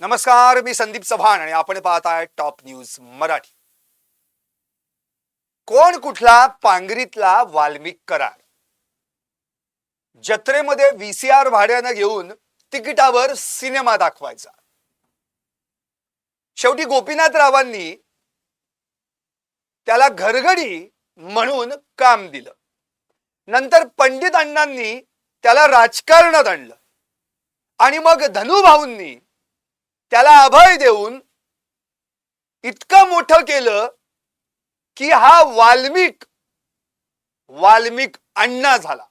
नमस्कार मी संदीप चव्हाण आणि आपण पाहत आहे टॉप न्यूज मराठी. कोण कुठला पांगरीतला वाल्मिक करार? जत्रेमध्ये व्हीसीआर भाड्यानं घेऊन तिकिटावर सिनेमा दाखवायचा. शेवटी गोपीनाथरावांनी त्याला घरगडी म्हणून काम दिलं. नंतर पंडित अण्णांनी त्याला राजकारणात आणलं. आणि मग धनुभाऊंनी त्याला अभय देऊन इतकं मोठं केलं की हा वाल्मिक वाल्मिक अण्णा झाला.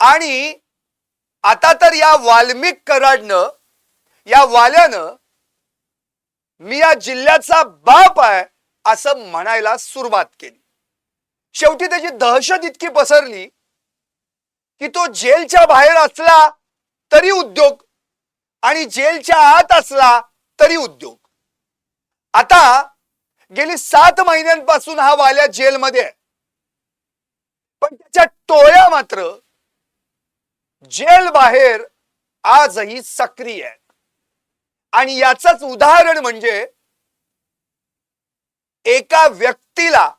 आणि आता तर या वाल्मिक कराडनं या वाल्यानं मी या जिल्ह्याचा बाप आहे असं म्हणायला सुरुवात केली. शेवटी त्याची दहशत इतकी पसरली की तो जेलच्या बाहेर असला तरी उद्योग आणि जेलच्या आत असला तरी उद्योग. आता गेली सात महिन्यांपासून हा वाल्या जेलमध्ये आहे. पण त्याच्या टोळ्या मात्र जेल बाहेर आजही सक्रिय आहेत. आणि याचच उदाहरण म्हणजे एका व्यक्तीला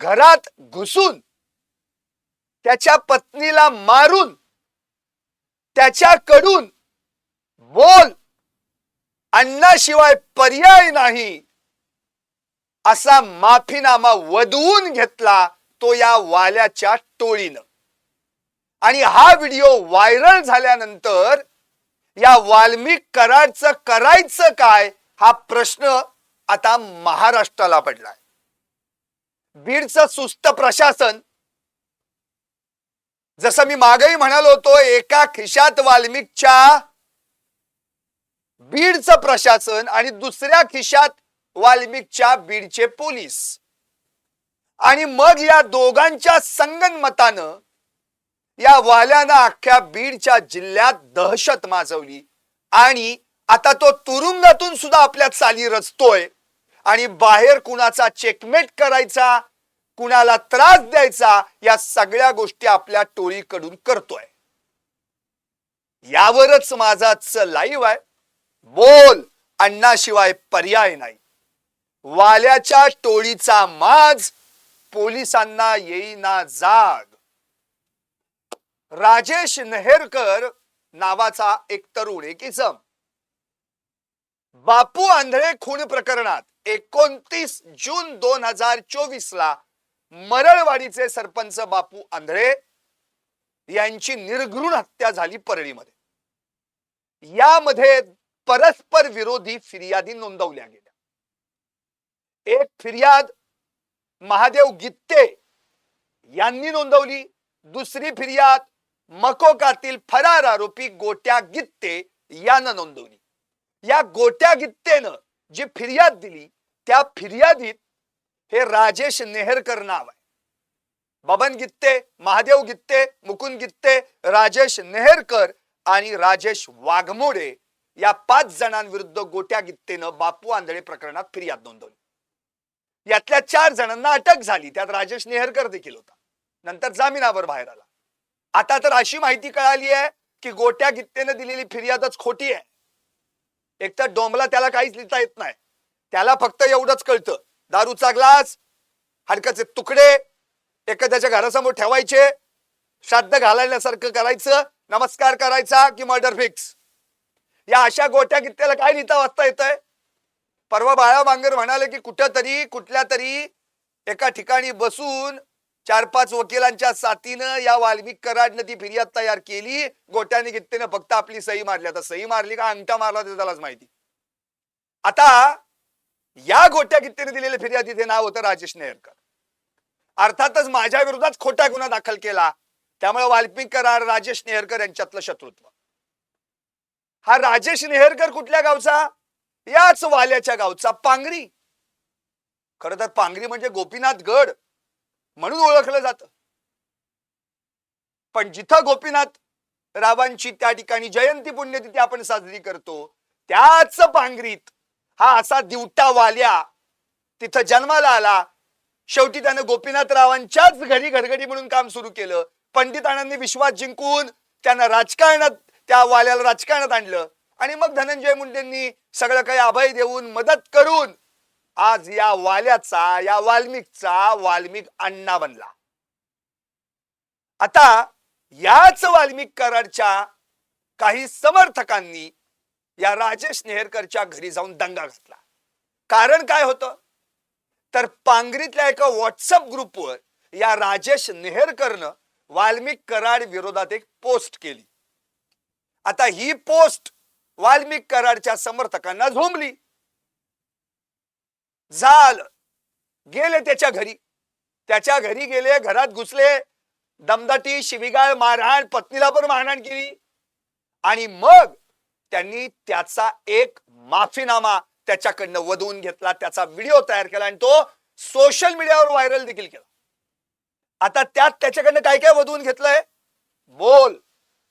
घरात घुसून त्याच्या पत्नीला मारून त्याच्याकडून बोल. अन्नाशिवाय पर्याय नाही. असा माफीनामा वधवून घेतला तो या वाल्याच्या टोळीनं. आणि हा व्हिडिओ व्हायरल झाल्यानंतर या वाल्मिक कराडचं करायचं काय हा प्रश्न आता महाराष्ट्राला पडलाय. बीडचं सुस्त प्रशासन. जसं मी मागही म्हणालो होतो एका खिशात वाल्मिकच्या बीडचं प्रशासन आणि दुसऱ्या खिशात वाल्मिकच्या बीडचे पोलीस. आणि मग या दोघांच्या संगनमतानं या वाल्यानं अख्ख्या बीडच्या जिल्ह्यात दहशत माजवली. आणि आता तो तुरुंगातून सुद्धा आपल्या चाली रचतोय. आणि बाहेर कुणाचा चेकमेट करायचा कुणाला त्रास द्यायचा या सगळ्या गोष्टी आपल्या टोळीकडून करतोय. यावरच माझाच लाईव्ह आहे. बोल अण्णाशिवाय पर्याय नाही. वाल्याच्या टोळीचा माज पोलिसांना येईना जाग. राजेश नेहरकर नावाचा एक तरुण एक इसम. बापू आंधळे खून प्रकरणात एकोणतीस जून दोन हजार चोवीस ला मरळवाडीचे सरपंच बापू आंधळे यांची निर्घृण हत्या झाली परळीमध्ये. यामध्ये परस्पर विरोधी फिर्यादी नोंदवल्या गेल्या. एक फिर्याद महादेव गित्ते यांनी नोंदवली दुसरी फिर्याद मकोकातील फरार आरोपी गोट्या गित्ते यानं नोंदवली. या गोट्या गित्तेनं जी फिर्याद दिली त्या फिर्यादीत हे राजेश नेहरकर नाव आहे. बबन गित्ते महादेव गित्ते मुकुंद गित्ते राजेश नेहरकर आणि राजेश वाघमोडे या पाच जणांविरुद्ध गोट्या गित्तेनं बापू आंधळे प्रकरणात फिर्याद नोंदवली. यातल्या चार जणांना अटक झाली त्यात राजेश नेहरकर देखील होता. नंतर जामिनावर बाहेर आला. आता तर अशी माहिती कळाली आहे की गोट्या गित्तेनं दिलेली फिर्यादच खोटी आहे. एक तर डोंबला त्याला काहीच लिहिता येत नाही. त्याला फक्त एवढंच कळतं दारूचा ग्लास हडकाचे तुकडे एखाद्याच्या घरासमोर ठेवायचे श्राद्ध घालायल्यासारखं करायचं नमस्कार करायचा की मर्डर फिक्स या अशा गोट्या गित्त्याला काय लिहिता वाचता येत आहे परवा बाळा मांगर म्हणाले की कुठं तरी कुठल्या तरी एका ठिकाणी बसून चार पाच वकिलांच्या साथीनं या वाल्मिक कराडनं ती फिर्याद तयार केली. गोट्याने गित्तेनं फक्त आपली सही मारली. आता सही मारली का अंगठा मारला ते त्यालाच माहिती. आता या गोट्या गित्तेने दिलेल्या फिर्यादीचे नाव होतं राजेश नेहरकर अर्थातच माझ्या विरोधात खोटा गुन्हा दाखल केला. त्यामुळे वाल्मिक कराड राजेश नेहरकर यांच्यातलं शत्रुत्व. हा राजेश नेहरकर कुठल्या गावचा? याच वाल्याच्या गावचा पांगरी. खर तर पांगरी म्हणजे गोपीनाथ गड म्हणून ओळखलं जात. पण जिथं गोपीनाथ रावांची त्या ठिकाणी जयंती पुण्यतिथी आपण साजरी करतो त्याच पांगरीत हा असा दिवटा वाल्या तिथं जन्माला आला. शेवटी त्यानं गोपीनाथ रावांच्याच घरी घरगडी म्हणून काम सुरू केलं. पंडितांनी विश्वास जिंकून त्यांना राजकारणात त्या वाल्याला राजकारणात आणलं. आणि मग धनंजय मुंडेंनी सगळं काही अभय देऊन मदत करून आज या वाल्याचा या वाल्मिकचा वाल्मिक अण्णा बनला. आता याच वाल्मिक कराडच्या काही समर्थकांनी या राजेश नेहरकरच्या घरी जाऊन दंगा घातला. कारण काय होतं? तर पांगरीतल्या एका व्हॉट्सअप ग्रुपवर या राजेश नेहरकरनं वाल्मिक कराड विरोधात एक पोस्ट केली. आता ही पोस्ट वाल्मिक कराडच्या समर्थकांना झोंबली. झाल. गेले त्याच्या घरी. त्याच्या घरी गेले घरात घुसले. दमदाटी शिविगाळ मारहाण पत्नीला पण मारहाण केली. आणि मग त्यांनी त्याचा एक माफीनामा त्याच्याकडनं वधवून घेतला त्याचा व्हिडिओ तयार केला आणि तो सोशल मीडियावर व्हायरल देखील केला. आता त्यात त्याच्याकडनं काय काय वधवून घेतलंय? बोल.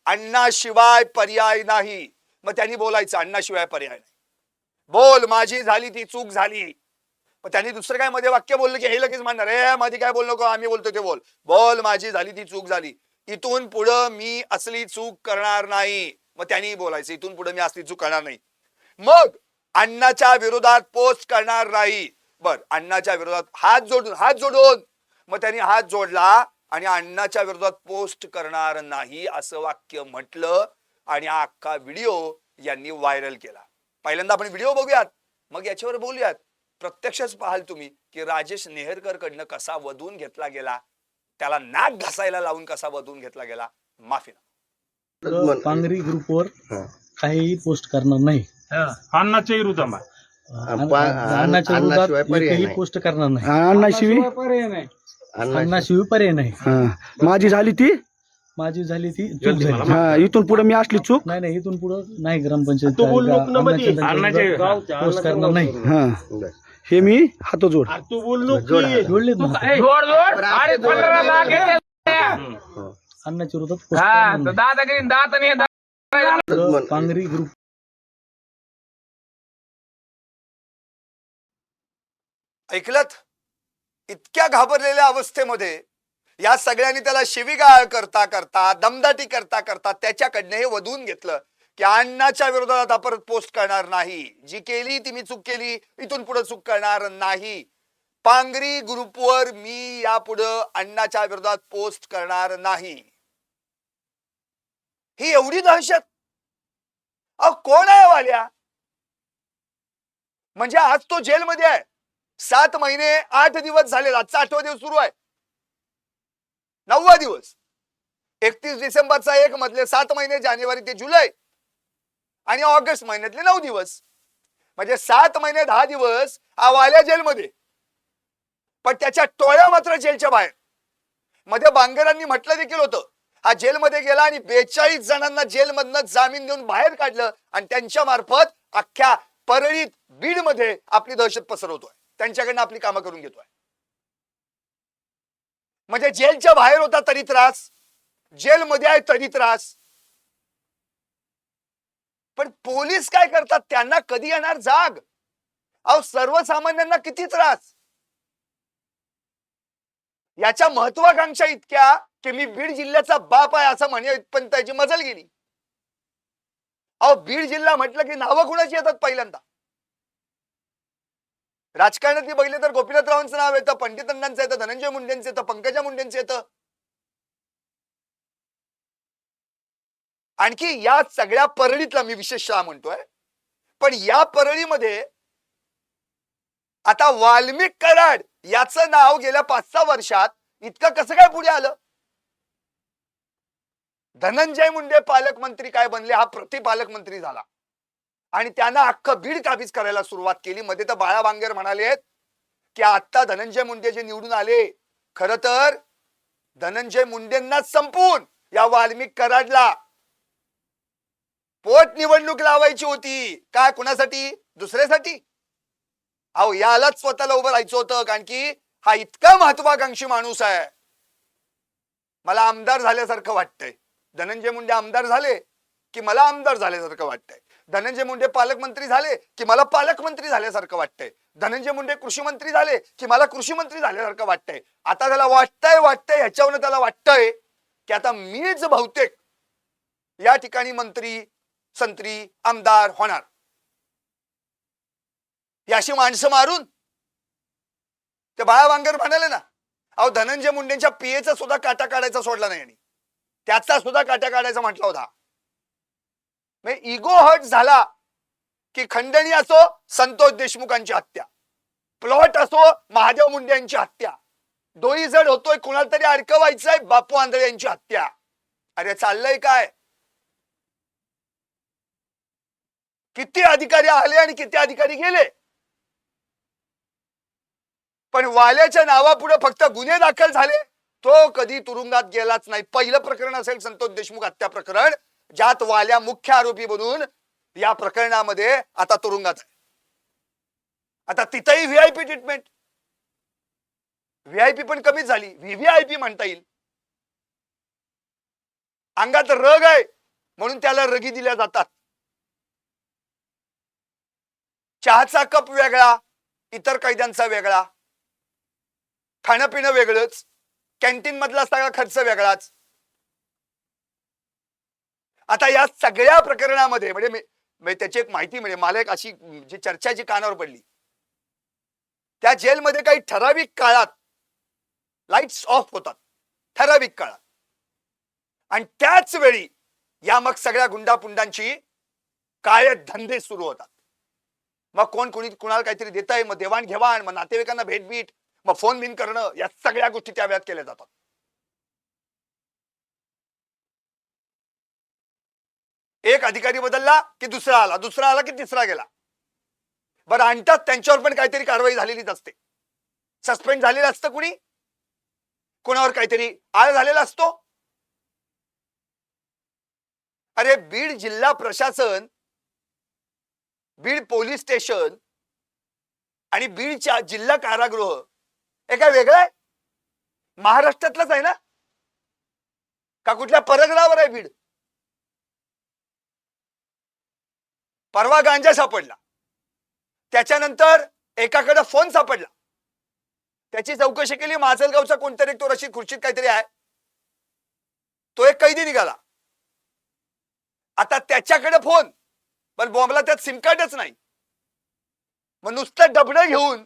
अण्णाशिवाय पर्याय नाही. मग त्यांनी बोलायचं अण्णाशिवाय पर्याय नाही. बोल माझी झाली ती चूक झाली. मग त्यांनी दुसरं काय मध्ये वाक्य बोललं की हे लगेच म्हणणार रे मध्ये काय बोल नको आम्ही बोलतो ते बोल. बोल माझी झाली ती चूक झाली. इथून पुढं मी असली चूक करणार नाही. मग त्यांनी बोलायचं इथून पुढे मी असली चूक करणार नाही. मग अण्णाच्या विरोधात पोस्ट करणार नाही. बर अण्णाच्या विरोधात हात जोडून हात जोडून. मग त्यांनी हात जोडला. आणि अण्णाच्या विरोधात पोस्ट करणार नाही असं वाक्य म्हटलं आणि अख्खा व्हिडिओ यांनी व्हायरल केला. पहिल्यांदा आपण व्हिडिओ बघूयात. मग याच्यावर बोलूयात. प्रत्यक्षच पाहाल तुम्ही की राजेश नेहरकर कडनं कसा वधून घेतला गेला? त्याला नाक घासायला लावून कसा वधून घेतला गेला? माफी पांगरी ग्रुपवर काहीही पोस्ट करणार नाही. अन्नाच्या अन- पा- अण्णाच्या अण्णाशिवाय विरोधात पर्याय एकही नाही. पोस्ट करणार नाही. अण्णाशिवाय पर्याय नाही. हा. माझी झाली ती? माझी झाली ती चूक झाली. हा इथून पुढे मी असली चूक? नाही नाही इथून पुढं नाही ग्रामपंचायत तू बोल नको ना मध्ये. अण्णाच्या अण्णाचे- विरोधात पोस्ट करणार नाही. हा. हे मी हातो जोड तू बोल नको जोडा. की. जोडलेत ना. अरे अण्णाच्या विरोधात करणार नाही. पांगरी ग्रुप ऐकलत? इतक्या घाबरलेल्या अवस्थेमध्ये या सगळ्यांनी त्याला शिवीगाळ करता करता दमदाटी करता करता त्याच्याकडनं हे वधून घेतलं की अण्णाच्या विरोधात आता परत पोस्ट करणार नाही. जी केली ती मी चूक केली. इथून पुढे चूक करणार नाही. पांगरी ग्रुपवर मी यापुढं अण्णाच्या विरोधात पोस्ट करणार नाही. ही एवढी दहशत? अहो कोण आहे वाल्या? म्हणजे आज तो जेलमध्ये आहे. सात महिने आठ दिवस झाले आजचा आठवा दिवस सुरू आहे. नववा दिवस. एकतीस डिसेंबरचा एक मधले सात महिने जानेवारी ते जुलै. आणि ऑगस्ट महिन्यातले नऊ दिवस. म्हणजे सात महिने दहा दिवस आवाल्या जेलमध्ये. पण त्याच्या टोळ्या मात्र जेलच्या बाहेर. मध्ये बांगरांनी म्हटलं देखील होतं. हा जेलमध्ये गेला आणि बेचाळीस जणांना जेलमधनं जामीन देऊन बाहेर काढलं आणि त्यांच्या मार्फत अख्ख्या परळीत बीडमध्ये आपली दहशत पसरवतोय. त्यांच्याकडनं आपली कामं करून घेतोय. म्हणजे जेलच्या बाहेर होता तरी त्रास जेलमध्ये आहे तरी त्रास. पण पोलीस काय करतात? त्यांना कधी येणार जाग? अहो सर्वसामान्यांना किती त्रास? याच्या महत्वाकांक्षा इतक्या की मी बीड जिल्ह्याचा बाप आहे असं म्हणे पण त्याची मजल गेली. अहो बीड जिल्हा म्हटलं की नावं कुणाची येतात पहिल्यांदा? राजकारणातली बघितलं तर गोपीनाथरावांचं नाव येतं पंडितांचं येतं धनंजय मुंडेंचं येतं पंकजा मुंडेंचं येतं. आणखी या सगळ्या परळीतला मी विशेषतः म्हणतोय. पण या परळीमध्ये आता वाल्मिक कराड याचं नाव गेल्या पाच सहा वर्षात इतकं कसं काय पुढे आलं? धनंजय मुंडे पालकमंत्री काय बनले? हा प्रतिपालकमंत्री झाला. आणि त्यांना अख्खं बीड काबीज करायला सुरुवात केली. मध्ये तर बाळा बांगेर म्हणाले की आता धनंजय मुंडे जे निवडून आले खर तर धनंजय मुंडेंना संपून या वाल्मिक कराडला पोट निवडणूक लावायची होती. काय कुणासाठी? दुसऱ्यासाठी? अहो यालाच स्वतःला उभं राहायचं होतं कारण की हा इतका महत्वाकांक्षी माणूस आहे. मला आमदार झाल्यासारखं वाटतंय. धनंजय मुंडे आमदार झाले की मला आमदार झाल्यासारखं वाटतंय. धनंजय मुंडे पालकमंत्री झाले की मला पालकमंत्री झाल्यासारखं वाटतंय. धनंजय मुंडे कृषी मंत्री झाले की मला कृषी मंत्री झाल्यासारखं वाटतंय. आता त्याला वाटतंय वाटतंय ह्याच्यावरनं त्याला वाटतंय की आता मीच बहुतेक या ठिकाणी मंत्री संत्री आमदार होणार. याशी माणसं मारून ते बाळा वांगर म्हणाले ना. अहो धनंजय मुंडेंच्या पीएचा सुद्धा काटा काढायचा सोडला नाही त्याचा सुद्धा काटा काढायचा म्हटला होता. म्हणजे इगो हर्ट झाला की खंडणी असो संतोष देशमुखांची हत्या. प्लॉट असो महादेव मुंडे यांची हत्या. डोई जड होतोय कुणाला तरी अडकवायचंय बापू आंधळे यांची हत्या. अरे चाललंय काय? किती अधिकारी आले आणि किती अधिकारी गेले? पण वाल्याच्या नावापुढे फक्त गुन्हे दाखल झाले. तो कधी तुरुंगात गेलाच नाही. पहिलं प्रकरण असेल संतोष देशमुख हत्या प्रकरण. ज्यात वाल्या मुख्य आरोपी बनून या प्रकरणामध्ये आता तुरुंगात आहे. आता तिथंही व्हीआयपी ट्रीटमेंट व्हीआयपी पण कमीच झाली. व्हीव्हीआयपी म्हणता येईल. अंगात रग आहे म्हणून त्याला रगी दिल्या जातात. चहाचा कप वेगळा इतर कैद्यांचा वेगळा. खाणं पिणं वेगळंच. कॅन्टीन मधला सगळा खर्च वेगळाच. आता या सगळ्या प्रकरणामध्ये म्हणजे त्याची एक माहिती म्हणजे मला एक अशी जी चर्चा जी कानावर पडली त्या जेलमध्ये काही ठराविक काळात लाईट्स ऑफ होतात. ठराविक काळात. आणि त्याच वेळी या मग सगळ्या गुंडापुंडांची काय धंदे सुरू होतात. मग कोण कोणी कुणाला काहीतरी देत आहे मग देवाणघेवाण मग नातेवाईकांना भेटबीट मग फोन बिन करणं या सगळ्या गोष्टी त्या वेळात केल्या जातात. एक अधिकारी बदलला की दुसरा आला दुसरा आला की तिसरा गेला. बरं आणतात त्यांच्यावर पण काहीतरी कारवाई झालेलीच असते. सस्पेंड झालेलं असतं कुणी? कोणावर काहीतरी आळ झालेला असतो? अरे बीड जिल्हा प्रशासन बीड पोलीस स्टेशन आणि बीडच्या जिल्हा कारागृह हे काय वेगळं आहे? महाराष्ट्रातलंच आहे ना? का कुठल्या परगडावर आहे बीड? परवा गांजा सापडला. त्याच्यानंतर एकाकडे फोन सापडला. त्याची चौकशी केली माजलगावचा कोणतरी तो रशीद खुर्शीद काहीतरी आहे. तो एक कैदी निघाला. आता त्याच्याकडे फोन पण बॉम्बला त्यात सिमकार्डच नाही. मग नुसतं डबडं घेऊन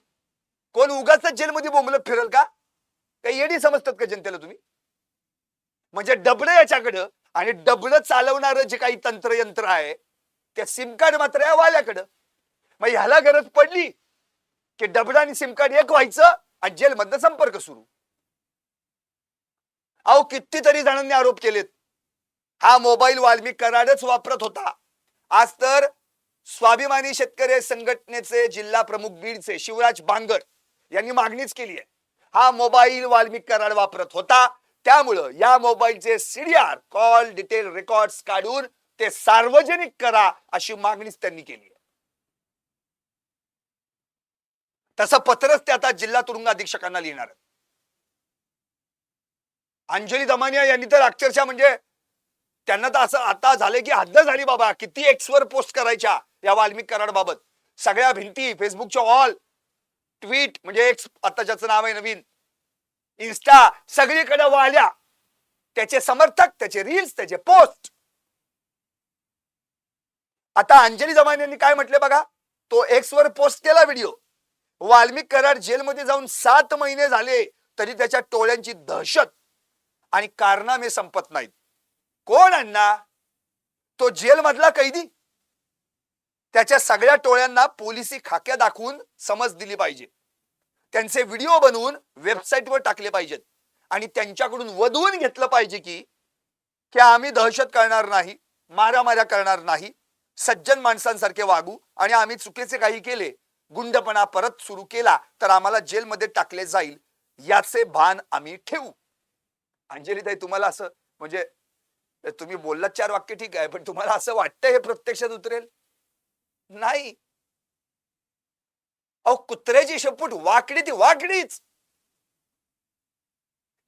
कोण उगाच जेलमध्ये बोंबलं फिरल का? काही येडी समजतात का जनतेला तुम्ही? म्हणजे डबडं याच्याकडं आणि डबडं चालवणारं जे काही तंत्रयंत्र आहे त्या सिम कार्ड मात्र या वाल्याकडं मग ह्याला गरज पडली की डबडा आणि सिम कार्ड एक व्हायचं आणि जेलमधनं संपर्क सुरू. अहो कितीतरी जणांनी आरोप केलेत. हा मोबाईल वाल्मी कराडच वापरत होता. आज तर स्वाभिमानी शेतकरी संघटनेचे जिल्हा प्रमुख बीडचे शिवराज बांगर यांनी मागणीच केली आहे. हा मोबाईल वाल्मिक कराड वापरत होता. त्यामुळं या मोबाईलचे सीडीआर कॉल डिटेल रेकॉर्ड्स काढून ते सार्वजनिक करा अशी मागणीच त्यांनी केली आहे. तसं पत्रच ते आता जिल्हा तुरुंग अधीक्षकांना लिहिणार अंजली दमानिया यांनी तर अक्षरशः म्हणजे त्यांना तर असं आता झाले की हद्द झाली बाबा किती एक्स वर पोस्ट करायच्या या वाल्मिक कराड बाबत. सगळ्या भिंती फेसबुकच्या ऑल ट्विट म्हणजे एक्स आता ज्याचं नाव आहे नवीन इन्स्टा सगळीकडे वाल्या. त्याचे समर्थक त्याचे रील्स त्याचे पोस्ट आता अंजली जमान यांनी काय म्हटले बघा? तो एक्स वर पोस्ट केला व्हिडिओ वाल्मिक कराड जेलमध्ये जाऊन सात महिने झाले तरी त्याच्या टोळ्यांची दहशत आणि कारनामे संपत नाहीत. कोण अण्णा? तो जेलमधला कैदी? त्याच्या सगळ्या टोळ्यांना पोलिसी खाक्या दाखवून समज दिली पाहिजे. त्यांचे व्हिडिओ बनवून वेबसाईटवर टाकले पाहिजेत. आणि त्यांच्याकडून वधवून घेतलं पाहिजे की की आम्ही दहशत करणार नाही मारामाऱ्या करणार नाही सज्जन माणसांसारखे वागू आणि आम्ही चुकीचे काही केले गुंडपणा परत सुरू केला तर आम्हाला जेलमध्ये टाकले जाईल याचे भान आम्ही ठेवू. अंजलीताई तुम्हाला असं म्हणजे तुम्ही बोललात चार वाक्य ठीक आहे पण तुम्हाला असं वाटतं हे प्रत्यक्षात उतरेल? नाही. अहो कुत्र्याची शेपूट वाकडी ती वाकडीच.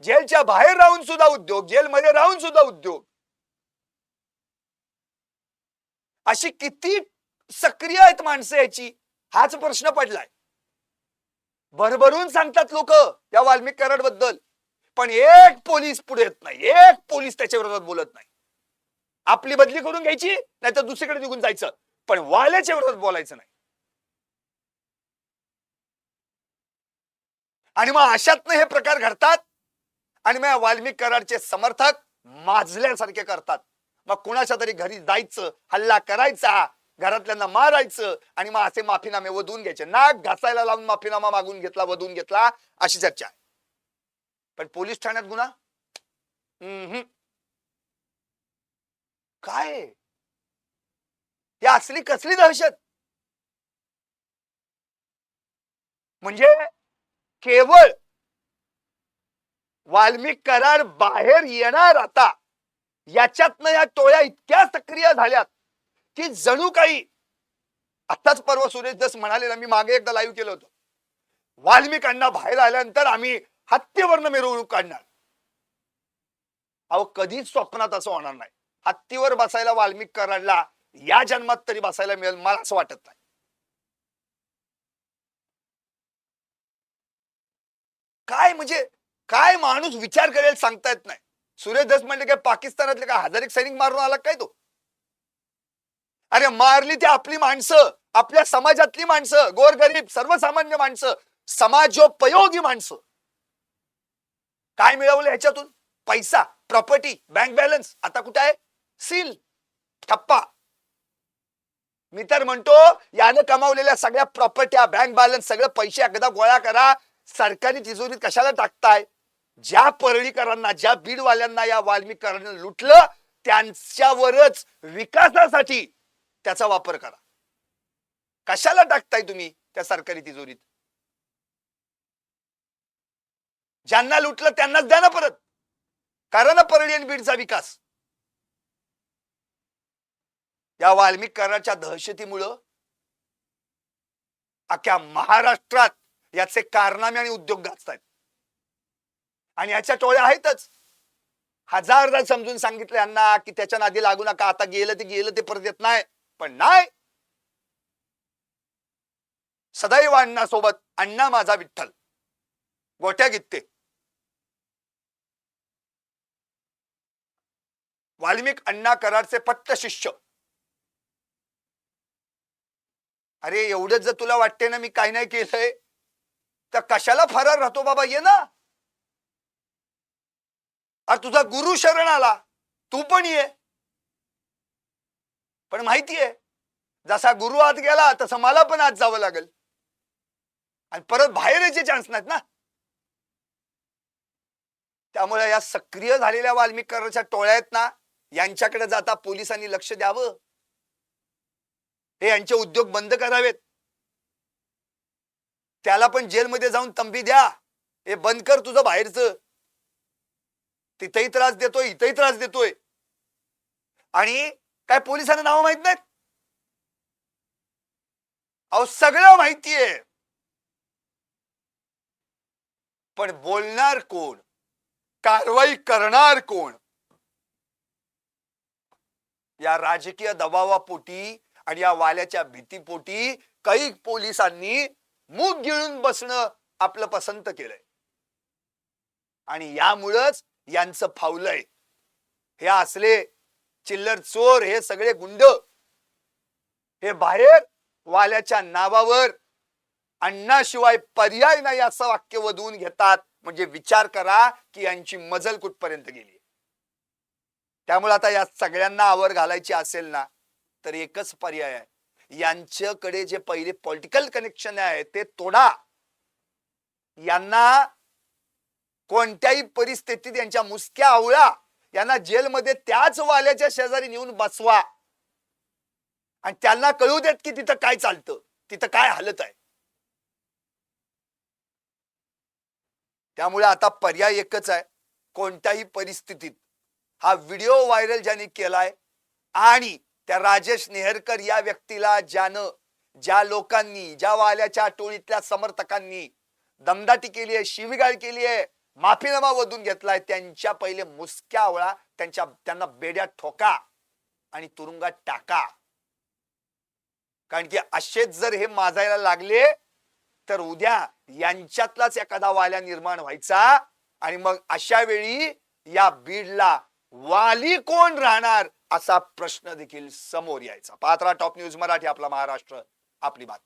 जेलच्या बाहेर राहून सुद्धा उद्योग जेलमध्ये राहून सुद्धा उद्योग. अशी किती सक्रिय आहेत माणसं याची? हाच प्रश्न पडलाय. भरभरून सांगतात लोक या वाल्मिक कराडबद्दल पण एक पोलीस पुढे येत नाही. एक पोलीस त्याच्या विरोधात बोलत नाही. आपली बदली करून घ्यायची नाही तर दुसरीकडे निघून जायचं. पण वाल्याच्या विरोधात बोलायचं नाही. आणि मग अशातनं हे प्रकार घडतात आणि मग या वाल्मिक कराडचे समर्थक माजल्यासारखे करतात. मग कुणाच्या तरी घरी जायचं हल्ला करायचा घरातल्यांना मारायचं आणि मग असे माफीनामे वधून घ्यायचे. नाक घासायला लावून माफीनामा मागून घेतला वधून घेतला अशी चर्चा आहे. पण पोलीस ठाण्यात गुन्हा? हम्म. काय? या असली कसली दहशत? म्हणजे केवळ वाल्मिक करार बाहेर येणार आता. याच्यातनं या टोळ्या इतक्या सक्रिय झाल्यात की जणू काही आताच परवा सुरेश दस म्हणाले ना मी मागे एकदा लाईव्ह केलं होतं. वाल्मिकांना बाहेर आल्यानंतर आम्ही हत्तीवरनं मिरवणूक काढणार. अहो कधीच स्वप्नात असं होणार नाही. हत्तीवर बसायला वाल्मिक कराडला या जन्मात तरी बसायला मिळेल मला असं वाटत नाही. काय म्हणजे काय माणूस विचार करेल सांगता येत नाही. सुरेश दस म्हणले काय पाकिस्तानातले काय हजार एक सैनिक मारून आला काय तो? अरे मारली ती आपली माणसं आपल्या समाजातली माणसं गोरगरीब सर्वसामान्य माणसं समाजोपयोगी माणसं. काय मिळवलं ह्याच्यातून? पैसा प्रॉपर्टी बँक बॅलन्स आता कुठे आहे? सील ठप्पा. मी तर म्हणतो यानं कमावलेल्या सगळ्या प्रॉपर्ट्या बँक बॅलन्स सगळे पैसे एकदा गोळा करा. सरकारी तिजोरीत कशाला टाकताय? ज्या परळीकरांना ज्या बीडवाल्यांना या वाल्मिकांना लुटलं त्यांच्यावरच विकासासाठी त्याचा वापर करा. कशाला टाकताय तुम्ही त्या सरकारी तिजोरीत? ज्यांना लुटलं त्यांनाच द्या ना परत. करा ना परळी आणि बीडचा विकास. या वाल्मिक कराच्या दहशतीमुळं अख्ख्या महाराष्ट्रात याचे कारनामे आणि उद्योग गाजतायत. आणि याच्या टोळ्या आहेतच. हजारदा समजून सांगितलं यांना की त्याच्या नादी लागू नका आता गेलं ते गेलं ते परत येत नाही. पण नाही. सदैव अण्णा सोबत अण्णा माझा विठ्ठल. गोट्या गीते वाल्मिक अण्णा कराडचे पट्ट शिष्य. अरे एवढंच जर तुला वाटते ना मी काही नाही केलंय तर कशाला फरार राहतो बाबा? ये ना. अरे तुझा गुरु शरण आला. तू पण ये. पण माहितीये जसा गुरु आत गेला तसं मला पण आत जावं लागेल. आणि परत बाहेर यायचे चान्स नाहीत ना. त्यामुळे या सक्रिय झालेल्या वाल्मिक टोळ्यात टोळ्या आहेत ना यांच्याकडे जाता पोलिसांनी लक्ष द्यावं. हे यांचे उद्योग बंद करावेत. त्याला पण जेलमध्ये जाऊन तंबी द्या. हे बंद कर तुझं बाहेरचं. तिथेही त्रास देतोय इथेही त्रास देतोय. आणि काय पोलिसांना नाव माहीत नाहीत? अहो सगळं माहितीये. पण बोलणार कोण? कारवाई करणार कोण? या राजकीय दबावापोटी आणि या वाल्याच्या भीतीपोटी काही पोलिसांनी मूग गिळून बसणं आपलं पसंत केलंय. आणि यामुळंच यांचं फावलंय हे असले चिल्लर चोर हे सगळे गुंड हे बाहेर वाल्याच्या नावावर अण्णाशिवाय पर्याय नाही असं वाक्य वधून घेतात. म्हणजे विचार करा की यांची मजल कुठपर्यंत गेली त्यामुळे आता या सगळ्यांना आवर घालायची असेल ना तर एकच पर्याय आहे. यांच्याकडे जे पहिले पॉलिटिकल कनेक्शन आहे ते तोडा. यांना कोणत्याही परिस्थितीत यांच्या मुसक्या आवळा यांना जेलमध्ये त्याच वाल्याच्या शेजारी नेऊन बसवा. आणि त्यांना कळू देत की तिथं काय चालतं तिथं काय हालत आहे. त्यामुळे आता पर्याय एकच आहे कोणत्याही परिस्थितीत हा व्हिडिओ व्हायरल ज्याने केलाय आणि त्या राजेश नेहरकर या व्यक्तीला ज्यानं ज्या लोकांनी ज्या वाल्याच्या टोळीतल्या समर्थकांनी दमदाटी केली आहे शिवीगाळ केली आहे माफीनामा वधून घेतलाय. त्यांच्या पहिले मुसक्या आवळा त्यांच्या त्यांना बेड्या ठोका आणि तुरुंगात टाका. कारण की असेच जर हे माजायला लागले तर उद्या यांच्यातलाच एखादा वाल्या निर्माण व्हायचा आणि मग अशा वेळी या बीडला वाली कोण राहणार असा प्रश्न देखील समोर यायचा. पात्रा टॉप न्यूज मराठी आपला महाराष्ट्र आपली बात